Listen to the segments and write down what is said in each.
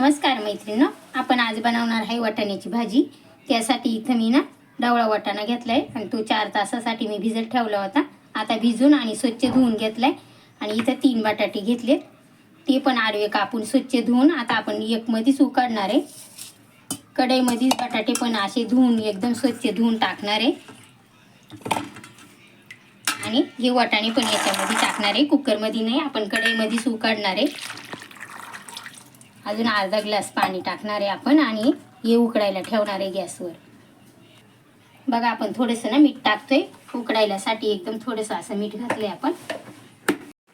नमस्कार मैत्रिणी आपण आज बनवणार आहे वाटाण्याची भाजी. त्यासाठी इथं मी ना डवळा वाटाणा घेतलाय आणि तो चार तासासाठी मी भिजत ठेवला होता. आता भिजून आणि स्वच्छ धुवून घेतलाय. आणि इथं तीन बटाटे घेतलेत. ते पण आडवे कापून स्वच्छ धुवून आता आपण एकमध्येच उकडणार उकाडणार आहे. कढईमध्येच बटाटे पण असे धुवून एकदम स्वच्छ धुवून टाकणार आहे. आणि हे वाटाणे पण याच्यामध्ये टाकणार आहे. कुकरमध्ये नाही आपण कढईमध्येच उकाडणार आहे. अजून अर्धा ग्लास पाणी टाकणार आहे आपण आणि हे उकडायला ठेवणार आहे गॅसवर. बघा आपण थोडंसं ना मीठ टाकतोय. उकडायलासाठी एकदम थोडंसं असं मीठ घातलंय आपण.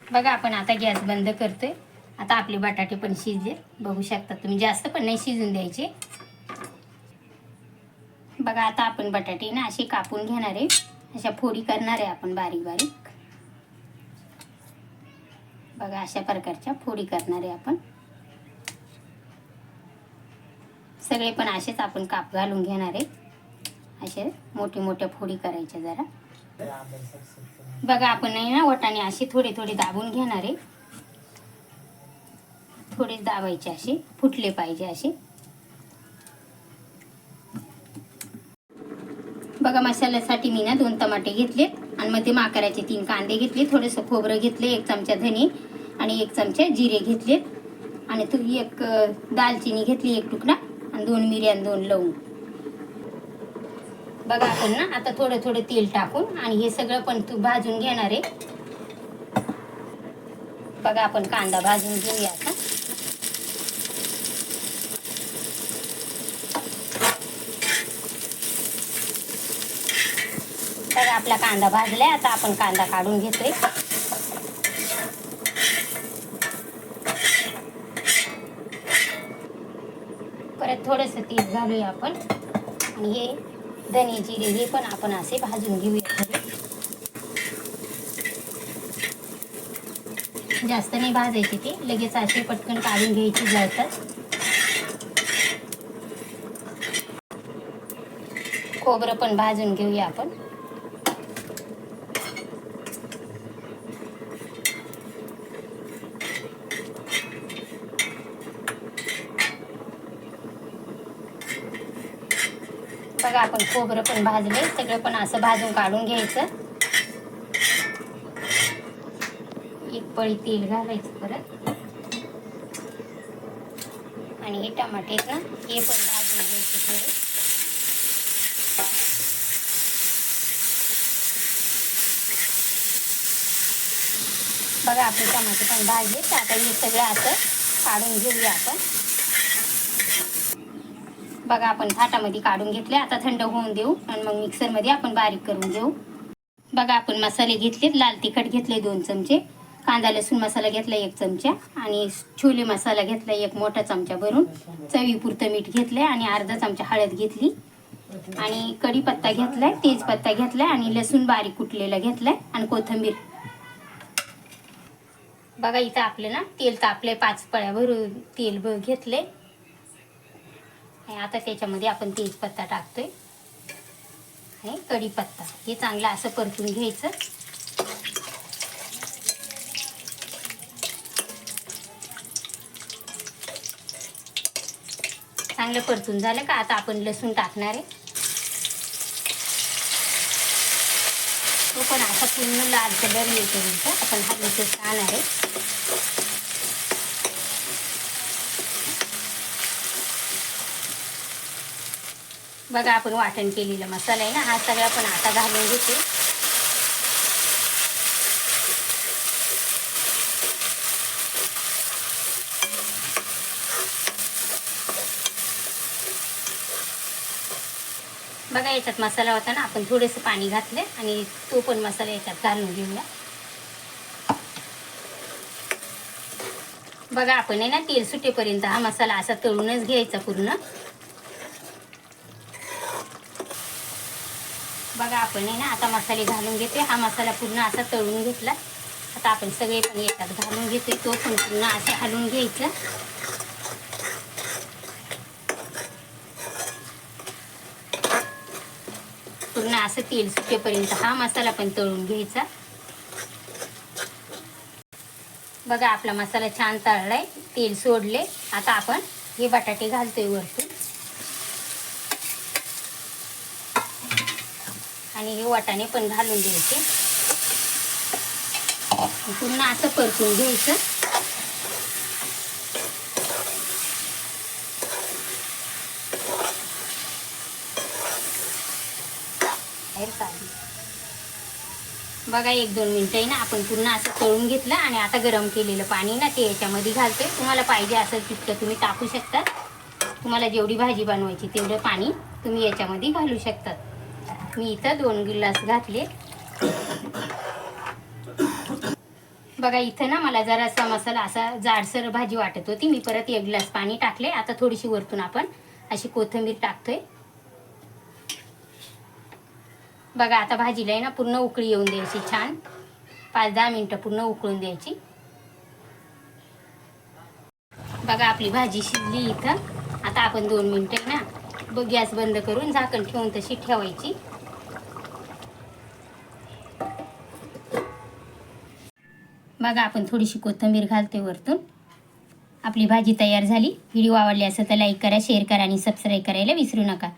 बघा आपण आता गॅस बंद करतोय. आता आपले बटाटे पण शिजले. बघू शकता तुम्ही जास्त पण नाही शिजून द्यायचे. बघा आता आपण बटाटे ना असे कापून घेणार आहे. अशा फोडी करणार आहे आपण बारीक बारीक. बघा अशा प्रकारच्या फोडी करणार आहे आपण. सगळे पण असेच आपण काप घालून घेणार आहे असे मोठे मोठ्या फोडी करायच्या जरा. बघा आपण नाही ना वटाने अशी थोडी थोडी दाबून घेणार आहे. थोडे दाबायची अशी फुटले पाहिजे असे. बघा मसाल्यासाठी मी ना दोन टमाटे घेतलेत आणि मध्ये माकाराचे तीन कांदे घेतले थोडंसं खोबरं घेतले एक चमचा धने आणि एक चमचा जिरे घेतलेत. आणि तू एक दालचिनी घेतली एक तुकडा. आणि दोन मिरी आणि दोन लवंग. बघा आपण ना आता थोडं थोडं तेल टाकून आणि हे सगळं पण तू भाजून घेणार आहे. बघा आपण कांदा भाजून घेऊया आता. बघा आपला कांदा भाजलाय. आता आपण कांदा काढून घेतोय. परत थोडंसं तेल घालूया आपण. आणि हे धने जिरे हे पण आपण असे भाजून घेऊया. जास्त नाही भाजायचे ते. लगेच असे पटकन काढून घ्यायची जळतात. खोबरं पण भाजून घेऊया आपण. बघा आपण खोबरं पण भाजले सगळं पण असं भाजून काढून घ्यायचं. एक पळी तेल घालायचं परत. आणि हे टमाटे आहेत ना हे पण भाजून घ्यायचे थोडे. बघा आपले टमाटे पण भाजले तर आता हे सगळं असं काढून घेऊया आपण. बघा आपण थाटामध्ये काढून घेतले. आता थंड होऊन देऊ आणि मग मिक्सरमध्ये आपण बारीक करून घेऊ. बघा आपण मसाले घेतलेत. लाल तिखट घेतले दोन चमचे. कांदा लसूण मसाला घेतला एक चमचा. आणि छोले मसाला घेतला एक मोठा चमचा भरून. चवीपुरतं मीठ घेतलंय आणि अर्धा चमचा हळद घेतली. आणि कढीपत्ता घेतलाय तेजपत्ता घेतलाय आणि लसूण बारीक कुटलेला घेतलाय आणि कोथिंबीर. बघा इथं आपलं ना तेल तापलंय पाच पळ्या भरून. तेल घेतले घेतलंय. आणि आता त्याच्यामध्ये आपण तेजपत्ता टाकतोय. आणि कढीपत्ता. हे चांगलं असं परतून घ्यायचं. चांगलं परतून झालं का? आता आपण लसूण टाकणार आहे. तो पण असा पूर्ण लाल कलर येतो आपण हा लसूण छान आहे. बघा आपण वाटण केलेला मसाला आहे ना हा सगळा पण आता घालून घेते. बघा याच्यात मसाला होता ना आपण थोडेसे पाणी घातले आणि तो पण मसाला याच्यात घालून घेऊया. बघा आपण आहे ना तेल सुटेपर्यंत हा मसाला असा तळूनच घ्यायचा पूर्ण. बघा आपण आहे ना आता मसाले घालून घेते हा मसाला पूर्ण असा तळून घेतला. आता आपण सगळे पण येतात घालून घेते तो पण पूर्ण असे हलवून घ्यायचा. पूर्ण असं तेल सुटेपर्यंत हा मसाला पण तळून घ्यायचा. बघा आपला मसाला छान तळलाय. तेल सोडले आता आपण हे बटाटे घालतोय वरतून. आणि हे वाटाणे पण घालून द्यायचे. पुन्हा असं परतून घ्यायचं. बघा एक दोन मिनटं आहे ना आपण पुन्हा असं तळून घेतलं आणि आता गरम केलेलं पाणी ना ते याच्यामध्ये घालतोय. तुम्हाला पाहिजे असेल तितकं तुम्ही टाकू शकतात तुम्हाला जेवढी भाजी बनवायची तेवढं पाणी तुम्ही याच्यामध्ये घालू शकतात मी इथं दोन गिलास घातले. बघा इथं ना मला जरासा मसाला असा जाडसर भाजी वाटत होती. मी परत एक ग्लास पाणी टाकले. आता थोडीशी वरतून आपण अशी कोथिंबीर टाकतोय. बघा आता भाजीला आहे ना पूर्ण उकळी येऊन द्यायची छान. पाच दहा मिनटं पूर्ण उकळून द्यायची. बघा आपली भाजी शिजली इथं. आता आपण दोन मिनटं ना गॅस बंद करून झाकण ठेवून तशी ठेवायची. बघा आपण थोडीशी कोथिंबीर घालते वरतून. आपली भाजी तयार झाली. व्हिडिओ आवडली असेल तर लाईक करा शेअर करा आणि सबस्क्राईब करायला विसरू नका.